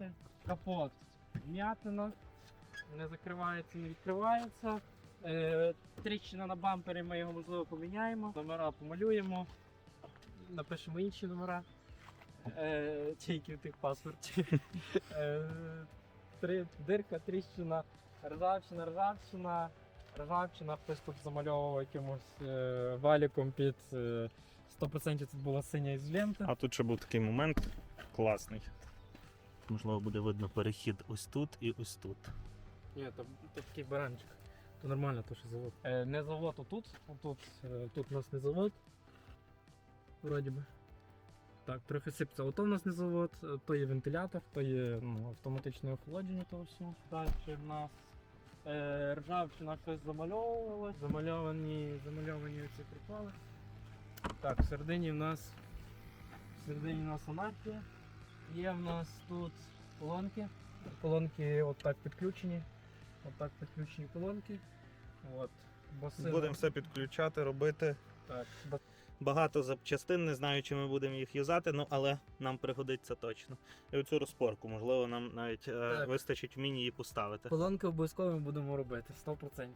відкривати. Капот м'ятина, не закривається, не відкривається. Е, тріщина на бампері, ми його можливо поміняємо. Номера помалюємо, напишемо інші номера. Е, тільки в тих паспорті. Е, дирка, тріщина, ржавчина, ржавчина, ржавчина, хтось тут замальовував якимось валіком під е, 100% тут була синя ізолента. А тут ще був такий момент класний. Можливо, буде видно перехід ось тут і ось тут. Ні, то, то такий баранчик. То нормально, то що завод. Е, не завод отут. Отут, е, тут у нас не завод. Вроді би. Так, трохи сипеться. Ото в нас не завод, е, то є вентилятор, то є ну, автоматичне охолодження того всього. Далі в нас е, ржавчина щось замальовувалась, замальовані, замальовані оці приколи. Так, всередині в нас всередині в нас анархія. Є в нас тут колонки. Колонки от так підключені. От так підключені колонки. От. Баси. Будемо все підключати, робити. Так. Багато запчастин, не знаю, чи ми будемо їх юзати, ну але нам пригодиться точно. І оцю розпорку, можливо, нам навіть е, вистачить вмінь її поставити. Колонки обов'язково ми будемо робити 100%.